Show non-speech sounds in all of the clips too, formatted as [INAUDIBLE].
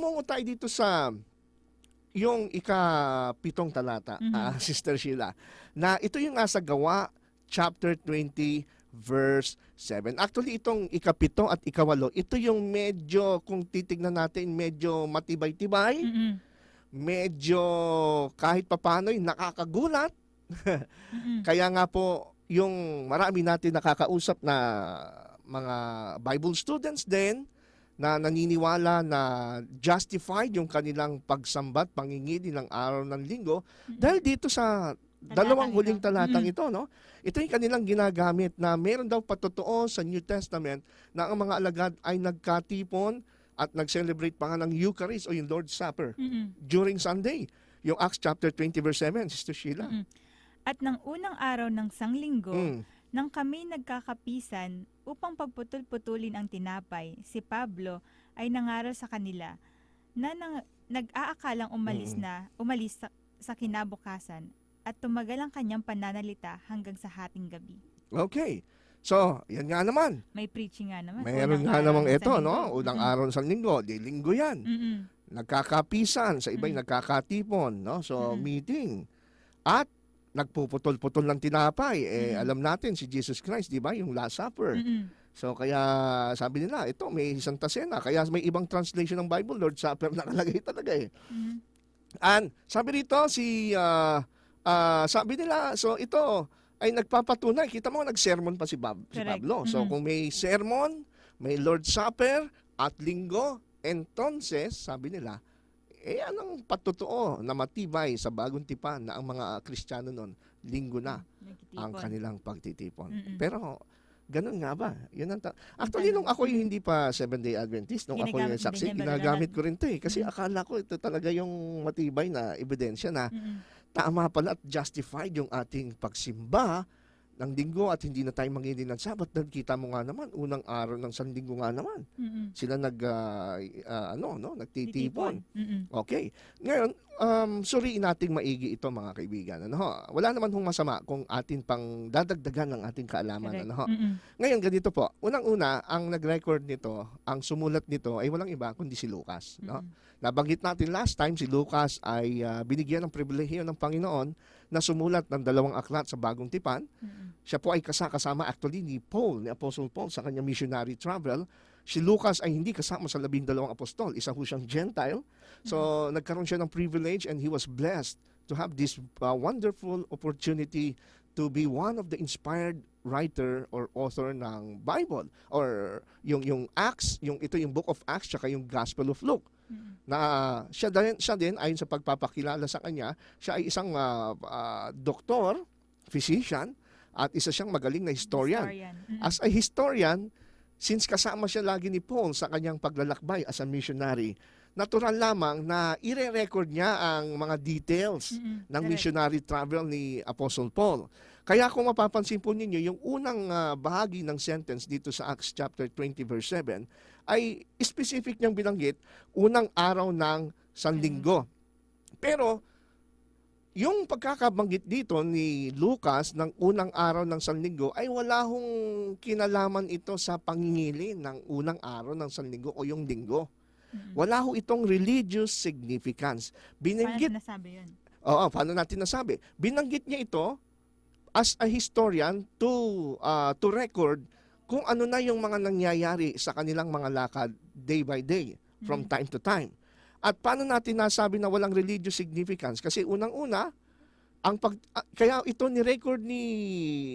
tumungo tayo dito sa yung ikapitong talata, Mhm. ah, [LAUGHS] Sister Sheila, na ito yung nasa gawa, chapter 20, verse 7. Actually, itong ikapito at ikawalo, ito yung medyo, kung titignan natin, medyo matibay-tibay, Mm-mm. medyo kahit papano'y nakakagulat. [LAUGHS] Mm-mm. Kaya nga po, yung marami natin nakakausap na mga Bible students din na naniniwala na justified yung kanilang pagsambat, pangingili ng araw ng linggo dahil dito sa dalawang huling talatang Mm. ito, no? Ito yung kanilang ginagamit na meron daw patotoo sa New Testament na ang mga alagad ay nagkatipon at nag-celebrate pa nga ng Eucharist o yung Lord's Supper during Sunday. Yung Acts chapter 20 verse 7, Sister Sheila. At ng unang araw ng sanglinggo, Mm. nang kami nagkakapisan upang pagputol-putulin ang tinapay, si Pablo ay nangaral sa kanila na nang, nag-aakalang umalis Mm. na, umalis sa, sa kinabukasan at tumagal ang kanyang pananalita hanggang sa hating gabi. Okay. So, yan nga naman. May preaching nga naman. Mayroon nga namang ng ito, no? Unang Mm-mm. araw sa linggo, di linggo yan. Mm-mm. Nagkakapisan, sa iba'y Mm. nagkakatipon, no? So, Mm. meeting. At nagpuputol-putol ng tinapay. Eh, Mm. alam natin si Jesus Christ, di ba? Yung Last Supper. Mm-mm. So, kaya sabi nila, ito, may Santa Cena. Kaya may ibang translation ng Bible, Lord Supper, [LAUGHS] nakalagay talaga eh. Mhm. And sabi rito si ah, ah, sabi nila so ito ay nagpapatunay kita mo nagsermon pa si, Bab, si. Pablo. So Mhm. kung may sermon, may Lord Supper at linggo, entonces sabi nila eh anong patotoo na matibay sa bagong tipan na ang mga Kristiyano noon linggo na ang Nagtitipon. kanilang pagtitipon. Mm-mm. Pero ganun nga ba? Yan ang ta- Actually nung ako hindi pa Seven Day Adventist, nung ako yung saksi, ginagamit ko rin 'to eh kasi Mm. akala ko ito talaga yung matibay na ebidensya na Mm-mm. tama pala at justified yung ating pagsimba ng linggo at hindi na tayo mangili ng sabat dahil kita mo nga naman unang araw ng sanlinggo nga naman Mm-mm. sila nag ah, ah, ano no nagtitipon Mm-mm. okay ngayon um suriin nating maigi ito mga kaibigan ano wala naman hong masama kung atin pang dadagdagan ng ating kaalaman Correct. ano ho? Mm-mm. ngayon ganito po unang-una ang nag-record nito ang sumulat nito ay walang iba kundi si Lucas no Mm-mm. Nabanggit natin last time, si Lucas ay ah, binigyan ng pribilehiyo ng Panginoon na sumulat ng dalawang aklat sa Bagong Tipan. Mm-mm. Siya po ay kasakasama actually ni Paul, ni Apostle Paul sa kanyang missionary travel. Si Lucas ay hindi kasama sa labing dalawang apostol. Isa ho siyang Gentile. So, nagkaroon siya ng privilege and he was blessed to have this ah, wonderful opportunity to be one of the inspired writer or author ng Bible or yung yung Acts, yung ito yung Book of Acts tsaka yung Gospel of Luke Mm-mm. na siya din, siya din ayon sa pagpapakilala sa kanya, siya ay isang ah, ah, doktor, physician, at isa siyang magaling na historian. Mm-mm. As a historian, since kasama siya lagi ni Paul sa kanyang paglalakbay as a missionary, natural lamang na ire-record niya ang mga details Mm-mm. ng missionary travel ni Apostle Paul. Kaya kung mapapansin po ninyo, yung unang ah, bahagi ng sentence dito sa Acts chapter 20 verse 7 ay specific niyang binanggit unang araw ng Sanlinggo. Pero yung pagkakabanggit dito ni Lucas ng unang araw ng Sanlinggo ay wala hong kinalaman ito sa pangingili ng unang araw ng Sanlinggo o yung linggo. Mm-mm. Wala ho itong religious significance. Paano Binanggit sinasabi yun? Oo, paano natin nasabi? Binanggit niya ito as a historian to uh, to record kung ano na yung mga nangyayari sa kanilang mga lakad day by day from Mhm. time to time. At paano natin nasabi na walang religious significance? Kasi unang-una, ang pag ah, kaya ito ni record ni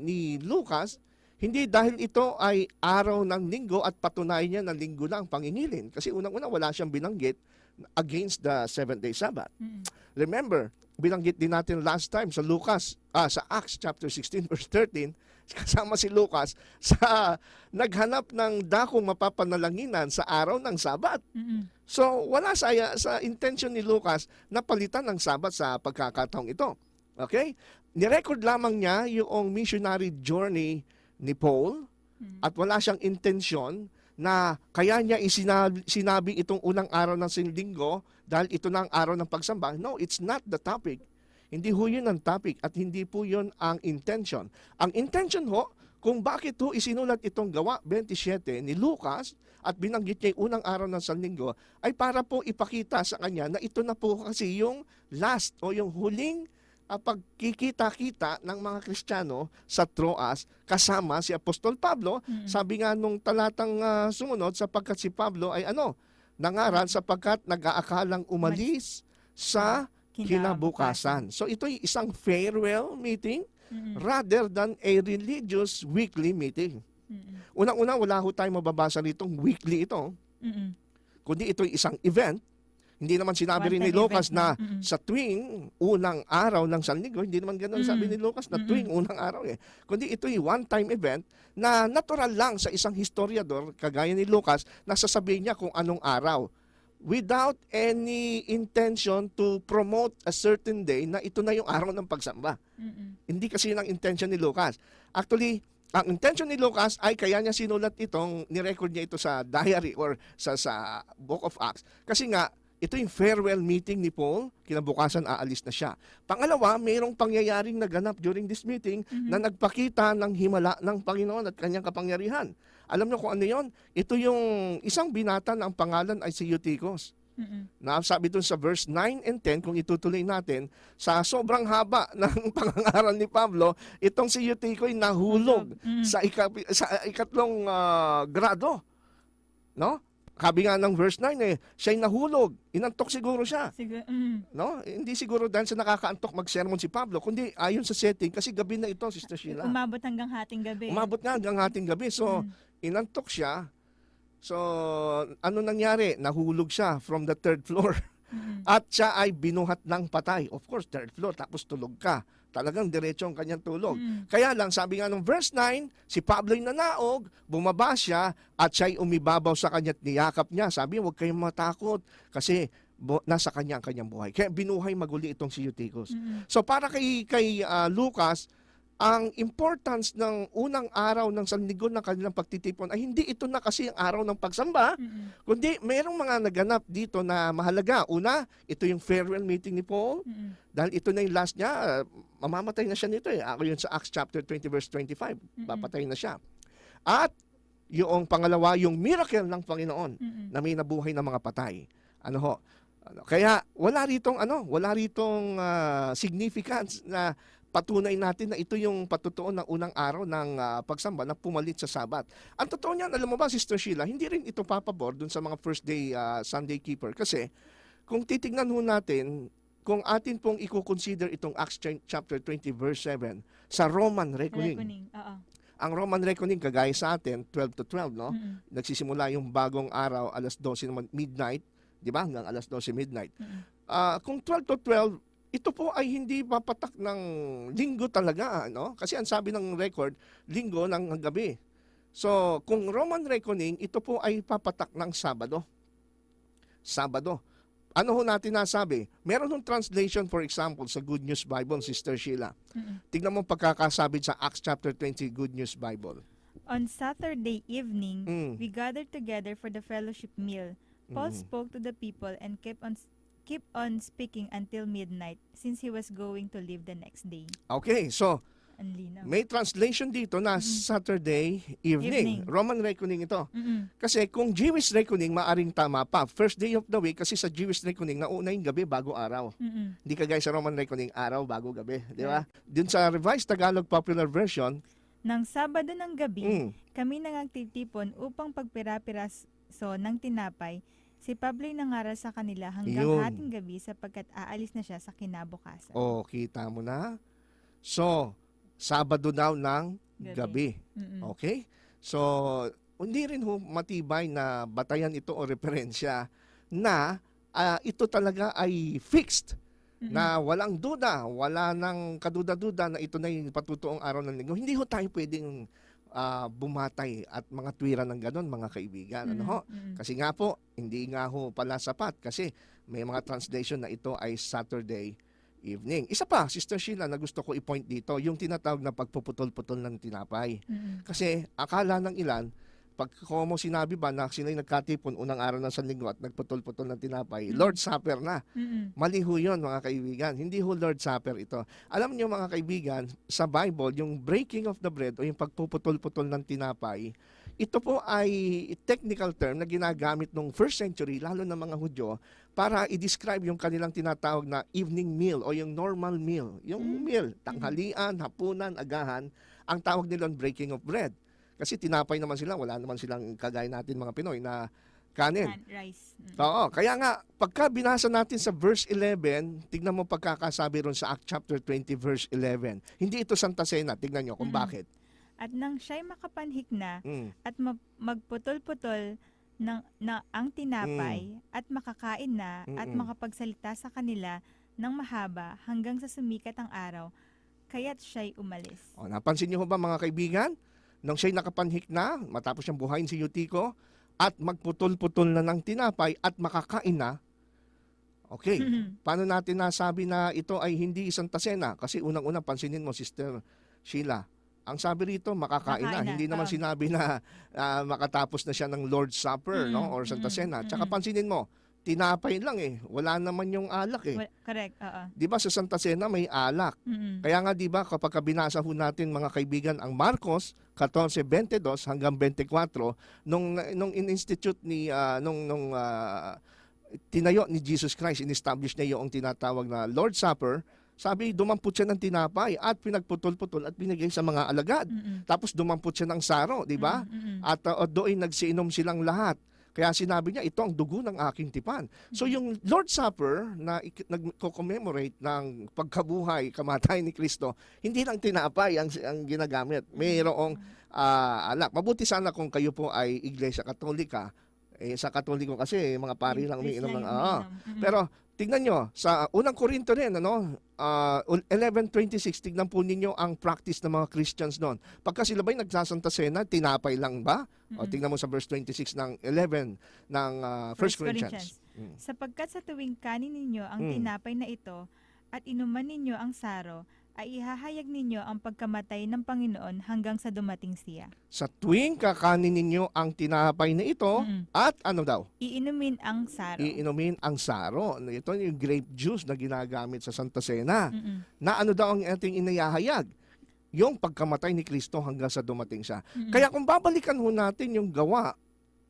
ni Lucas hindi dahil ito ay araw ng linggo at patunayan niya na linggo lang ang pangingilin. Kasi unang-una wala siyang binanggit against the seventh day Sabbath. Mm-mm. Remember, binanggit din natin last time sa Lucas, ah, sa Acts chapter 16 [LAUGHS] verse 13, kasama si Lucas sa naghanap ng dakong mapapanalanginan sa araw ng Sabat. Mm-mm. So, wala sa, sa intention ni Lucas na palitan ng Sabat sa pagkakataong ito. Okay? Nirecord lamang niya yung missionary journey ni Paul Mm. at wala siyang intensyon na kaya niya isinabi, sinabi itong unang araw ng sinlinggo dahil ito na ang araw ng pagsamba. No, it's not the topic. Hindi ho yun ang topic at hindi po yun ang intention. Ang intention ho, kung bakit ho isinulat itong gawa 27 ni Lucas at binanggit niya yung unang araw ng Sanlinggo ay para po ipakita sa kanya na ito na po kasi yung last o yung huling ah, pagkikita-kita ng mga Kristiyano sa Troas kasama si Apostol Pablo. Mm-mm. Sabi nga nung talatang ah, sumunod sapagkat si Pablo ay ano, nangaral sapagkat nag-aakalang umalis sa kinabukasan. So ito ay isang farewell meeting Mm-mm. rather than a religious weekly meeting. Mm-mm. Unang-una, wala ho tayong mababasa nitong weekly ito, Mm-mm. kundi ito ay isang event. Hindi naman sinabi rin ni Lucas na. Mm-mm. sa tuwing unang araw ng Sanlinggo, hindi naman ganoon sabi ni. Lucas na tuwing unang araw eh. Kundi ito ay one-time event na natural lang sa isang historiador, kagaya ni Lucas, na sasabihin niya kung anong araw without any intention to promote a certain day na ito na yung araw ng pagsamba. Mm-mm. Hindi kasi yun ang intention ni Lucas. Actually, ang intention ni Lucas ay kaya niya sinulat itong, nirecord niya ito sa diary or sa, sa Book of Acts. Kasi nga, ito yung farewell meeting ni Paul, kinabukasan aalis na siya. Pangalawa, mayroong pangyayaring naganap during this meeting Mhm. na nagpakita ng himala ng Panginoon at kanyang kapangyarihan. Alam niyo kung ano yon? Ito yung isang binata na ang pangalan ay si Eutychus Mm-mm. na sabi dun sa verse 9 and 10, kung itutuloy natin, sa sobrang haba [LAUGHS] ng pangangaral ni Pablo, itong si Eutico ay nahulog Mm. sa, ika- sa ikatlong ah, grado. No? Sabi nga ng verse 9 eh, siya'y nahulog. Inantok siguro siya. Siguro, mm. No? Hindi siguro dahil sa nakakaantok mag-sermon si Pablo, kundi ayon sa setting, kasi gabi na ito, Sister Sheila. Umabot hanggang hating gabi. Umabot nga hanggang ating gabi. So, Mm. inantok siya. So, ano nangyari? Nahulog siya from the third floor. [LAUGHS] Mm-mm. At siya ay binuhat ng patay. Of course, third floor, tapos tulog ka. Talagang diretso ang kanyang tulog. Mm. Kaya lang, sabi nga ng verse 9, si Pablo'y nanaog, bumaba siya, at siya'y umibabaw sa kanya at niyakap niya. Sabi, huwag kayong matakot kasi nasa kanya ang kanyang buhay. Kaya binuhay maguli itong si Eutychus. Mm-mm. So para kay, kay ah, Lucas, ang importance ng unang araw ng sanlinggo ng kanilang pagtitipon ay hindi ito na kasi ang araw ng pagsamba, Mm-mm. kundi mayroong mga naganap dito na mahalaga. Una, ito yung farewell meeting ni Paul. Mm-mm. Dahil ito na yung last niya, uh, mamamatay na siya nito eh. Ako yun sa Acts chapter 20 verse 25. Papatay na siya. At yung pangalawa, yung miracle ng Panginoon Mm-mm. na may nabuhay ng mga patay. Ano ho? Ano, kaya wala ritong ano, wala ritong ah, significance na patunay natin na ito yung patutuon ng unang araw ng ah, pagsamba na pumalit sa Sabat. Ang totoo niyan, alam mo ba Sister Sheila, hindi rin ito papabor dun sa mga first day ah, Sunday keeper kasi kung titignan ho natin kung atin pong i-consider itong Acts ch- chapter 20 verse 7 sa Roman reckoning. Reckoning. Oo. Ang Roman reckoning kagaya sa atin 12 to 12 no? Mm-mm. nagsisimula yung bagong araw alas 12 naman midnight, 'di ba? Hanggang alas 12 midnight. Mm-mm. Ah, kung 12 to 12, ito po ay hindi papatak ng linggo talaga, no? Kasi ang sabi ng record, linggo ng gabi. So, kung Roman reckoning, ito po ay papatak ng Sabado. Sabado. Ano ho natin nasabi? Meron hong translation, for example, sa Good News Bible, Sister Sheila. Mm-mm. Tignan mo pagkakasabit sa Acts chapter 20, Good News Bible. On Saturday evening, Mm. we gathered together for the fellowship meal. Paul Mm. spoke to the people and kept on keep on speaking until midnight since he was going to leave the next day. Okay, so Ang linaw. May translation dito na Saturday evening. Evening. Roman reckoning ito. Mm-mm. Kasi kung Jewish reckoning, maaring tama pa. First day of the week, kasi sa Jewish reckoning, nauna yung gabi bago araw. Mm-mm. Hindi kagaya sa Roman reckoning, araw bago gabi. Di ba? Dun sa Revised Tagalog Popular Version, Nang Sabado ng gabi, mm, kami nagtitipon upang pagpira-piraso ng tinapay. Si Pablo'y nangaral sa kanila hanggang Yun. hating gabi sapagkat aalis na siya sa kinabukasan. oh, kita mo na. So, Sabado daw ng Gabi. gabi. Mm-mm. Okay? So, hindi rin ho matibay na batayan ito o referensya na ah, ito talaga ay fixed Mm-mm. na walang duda, wala nang kaduda-duda na ito na yung patutuong araw ng linggo. Hindi ho tayo pwedeng ah, bumatay at mga tuwira ng ganon, mga kaibigan. Ano ho? Mm-mm. Kasi nga po, hindi nga ho pala sapat kasi may mga translation na ito ay Saturday evening. Isa pa, Sister Sheila, na gusto ko i-point dito, yung tinatawag na pagpuputol-putol ng tinapay. Mm-mm. Kasi akala ng ilan, pag mo sinabi ba na sila'y nagkatipon unang araw ng sanlinggo at nagputol-putol ng tinapay, Mm. Lord Supper na. Mm-mm. Mali ho yun, mga kaibigan. Hindi ho Lord Supper ito. Alam niyo mga kaibigan, sa Bible, yung breaking of the bread o yung pagpuputol-putol ng tinapay, ito po ay technical term na ginagamit nung first century, lalo ng mga Hudyo, para i-describe yung kanilang tinatawag na evening meal o yung normal meal. Yung Mm. meal, tanghalian, hapunan, agahan, ang tawag nila breaking of bread. Kasi tinapay naman sila, wala naman silang kagaya natin mga Pinoy na kanin. Rice. Mm. Oo, kaya nga, pagka binasa natin sa verse 11, tignan mo pagkakasabi ron sa Act chapter 20 verse 11. Hindi ito Santa Cena, tignan nyo kung Mm. bakit. At nang siya'y makapanhik na Mm. at ma- magputol-putol ng, ng ang tinapay at makakain na at Mm-mm. makapagsalita sa kanila ng mahaba hanggang sa sumikat ang araw, kaya't siya'y umalis. O, napansin niyo ba mga kaibigan? Nung siya'y nakapanhik na, matapos siyang buhayin si Yutiko, at magputol-putol na ng tinapay at makakain na, okay, paano natin nasabi na ito ay hindi Santa Cena? Kasi unang-una, pansinin mo, Sister Sheila, ang sabi rito, makakain na. Makakain na, Hindi naman sinabi na ah, makatapos na siya ng Lord's Supper Mm, no? or Santa mm, Cena. Tsaka mm. pansinin mo, tinapay lang eh. Wala naman yung alak eh. Well, correct, oo. Di ba sa Santa Cena may alak? Mm-mm. Kaya nga 'di ba kapag ka binasa ho natin mga kaibigan ang Marcos 14:22 hanggang 24 nung nung in-institute ni ah, nung nung ah, tinayo ni Jesus Christ in-establish niya yung tinatawag na Lord's Supper, sabi dumampot siya ng tinapay at pinagputol-putol at binigay sa mga alagad. Mm-mm. Tapos dumampot siya ng saro, 'di ba? Mm-mm. At uh, doon nagsiinom silang lahat. Kaya sinabi niya, ito ang dugo ng aking tipan. So yung Lord's Supper na nagko-commemorate ng pagkabuhay, kamatay ni Kristo, hindi lang tinapay ang, ang ginagamit. Mayroong ah, alak. Mabuti sana kung kayo po ay Iglesia Katolika. Eh, sa Katoliko kasi, mga pari lang umiinom ng... ah. Mm-mm. Pero tingnan nyo, sa unang Korinto rin, ano, ah, 11.26, tignan po ninyo ang practice ng mga Christians noon. Pagka sila ba'y nagsasanta Sena, tinapay lang ba? O Mm-mm. tingnan mo sa verse 26 ng 11 ng ah, 1 First Corinthians. Mm. Sapagkat sa tuwing kanin ninyo ang Mm. tinapay na ito at inuman ninyo ang saro, ay ihahayag ninyo ang pagkamatay ng Panginoon hanggang sa dumating siya. Sa tuwing kakanin ninyo ang tinapay na ito, Mm-mm. at ano daw? Iinumin ang saro. Iinumin ang saro. Ito yung grape juice na ginagamit sa Santa Cena. Mm-mm. Na ano daw ang ating inayahayag? Yung pagkamatay ni Kristo hanggang sa dumating siya. Mm-mm. Kaya kung babalikan ho natin yung gawa,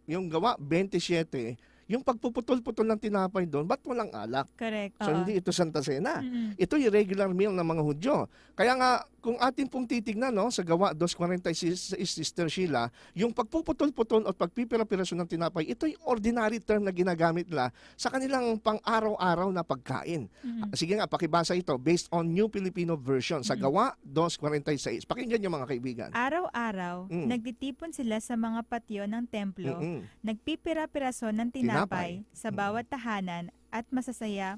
yung gawa 27, yung pagpuputol-putol ng tinapay doon, ba't walang alak? Correct. So oo. hindi ito Santa Cena. Mm-mm. Ito yung regular meal ng mga Hudyo. Kaya nga, kung atin pong titignan no, sa gawa 2.46 is Sister Sheila, yung pagpuputol-putol at pagpipira-pirasyon ng tinapay, ito yung ordinary term na ginagamit nila sa kanilang pang-araw-araw na pagkain. Mm-mm. Sige nga, pakibasa ito based on New Filipino Version sa Mm-mm. gawa 2.46. Pakinggan niyo mga kaibigan. Araw-araw, Mm. nagtitipon sila sa mga patio ng templo, Mm-mm. nagpipira-piraso ng tinapay, Tinapay. sa Mm. bawat tahanan at masasaya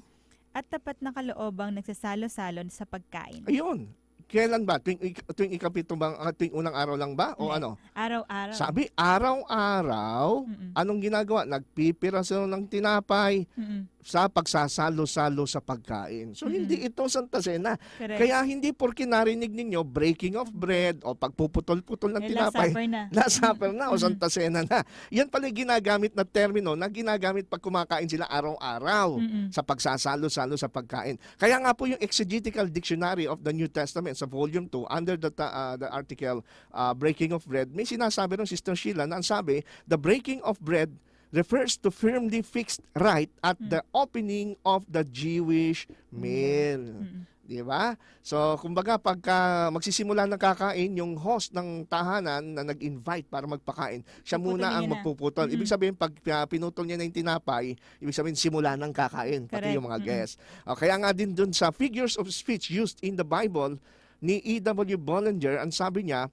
at tapat na kaloobang nagsasalo-salo sa pagkain. Ayun. Kailan ba? Tuwing, ik- tuwing ikapito bang, ah, tuwing unang araw lang ba? O ano? Araw-araw. Sabi, araw-araw, Mm-mm. anong ginagawa? Nagpipiraso ng tinapay Mm-mm. Sa pagsasalo-salo sa pagkain. So, Mm-mm. hindi ito Santa Cena. Correct. Kaya hindi porke narinig ninyo breaking of bread o pagpuputol-putol ng Eh, last tinapay. supper na. [LAUGHS] Last Supper na o Mm-mm. Santa Cena na. Yan pala ginagamit na termino na ginagamit pag kumakain sila araw-araw Mm-mm. sa pagsasalo-salo sa pagkain. Kaya nga po yung Exegetical Dictionary of the New Testament sa volume 2 under the uh, the article uh, breaking of bread, may sinasabi ng Sister Sheila na ang sabi, the breaking of bread refers to firmly fixed right at Mm. the opening of the Jewish meal. Mm-mm. Di ba? So, kumbaga, pagka magsisimula ng kakain, yung host ng tahanan na nag-invite para magpakain, siya Puputulin muna ang magpuputol. Ibig Mhm. sabihin, pag uh, pinutol niya na yung tinapay, ibig sabihin, simula ng kakain, pati Correct. yung mga Mhm. guests. O, kaya nga din dun sa figures of speech used in the Bible ni E.W. Bollinger, ang sabi niya,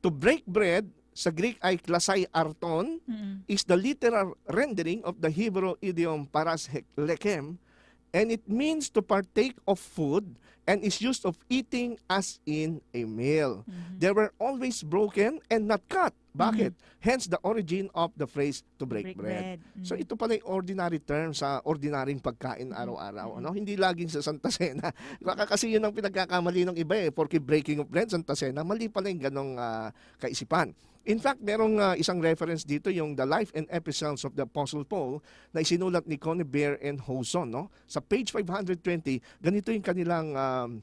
to break bread, sa Greek ay klasay arton, Mm-mm. is the literal rendering of the Hebrew idiom paras lechem, and it means to partake of food and is used of eating as in a meal. Mhm. They were always broken and not cut. Bakit? Hence the origin of the phrase to break, bread. Mm. So ito pala yung ordinary term sa ordinaryong pagkain araw-araw. Ano? Hindi laging sa Santa Cena. [LAUGHS] Baka kasi yun ang pinagkakamali ng iba eh. Porque breaking of bread, Santa Cena, mali pala yung ganong ah, kaisipan. In fact, merong ah, isang reference dito, yung The Life and Epistles of the Apostle Paul na isinulat ni Connie Bear and Hoson. No? Sa page 520, ganito yung kanilang um,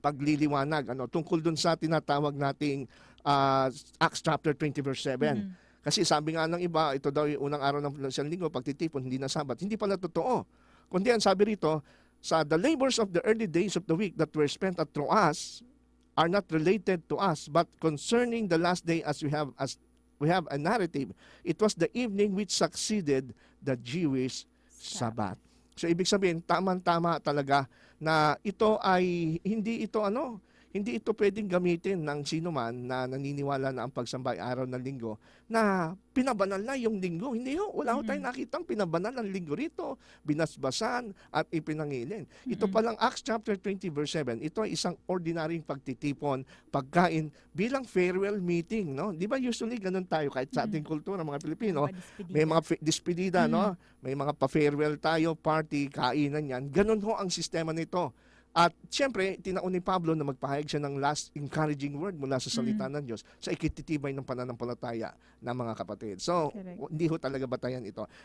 pagliliwanag ano, tungkol dun sa tinatawag nating ah, Acts chapter 20 verse 7. Mm. Kasi sabi nga ng iba, ito daw yung unang araw ng isang linggo, pagtitipon, hindi na sabat. Hindi pala totoo. Kundi ang sabi rito, sa the labors of the early days of the week that were spent at Troas are not related to us, but concerning the last day as we have as we have a narrative, it was the evening which succeeded the Jewish Sabbath. So ibig sabihin, tama-tama talaga na ito ay hindi ito ano, hindi ito pwedeng gamitin ng sino man na naniniwala na ang pagsamba ay araw ng linggo na pinabanal na yung linggo. Hindi ho, wala ho tayong nakitang pinabanal ng linggo rito, binasbasan at ipinangilin. Ito Mm-mm. palang Acts chapter 20 verse 7, ito ay isang ordinaryong pagtitipon, pagkain bilang farewell meeting, no? 'Di ba usually ganun tayo kahit sa ating kultura mga Pilipino, may mga fe- despedida, no? May mga pa-farewell tayo, party, kainan yan. Ganun ho ang sistema nito. At siyempre, tinaon ni Pablo na magpahayag siya ng last encouraging word mula sa salita ng Diyos sa ikititibay ng pananampalataya ng mga kapatid. So, Correct. hindi ho talaga batayan ito.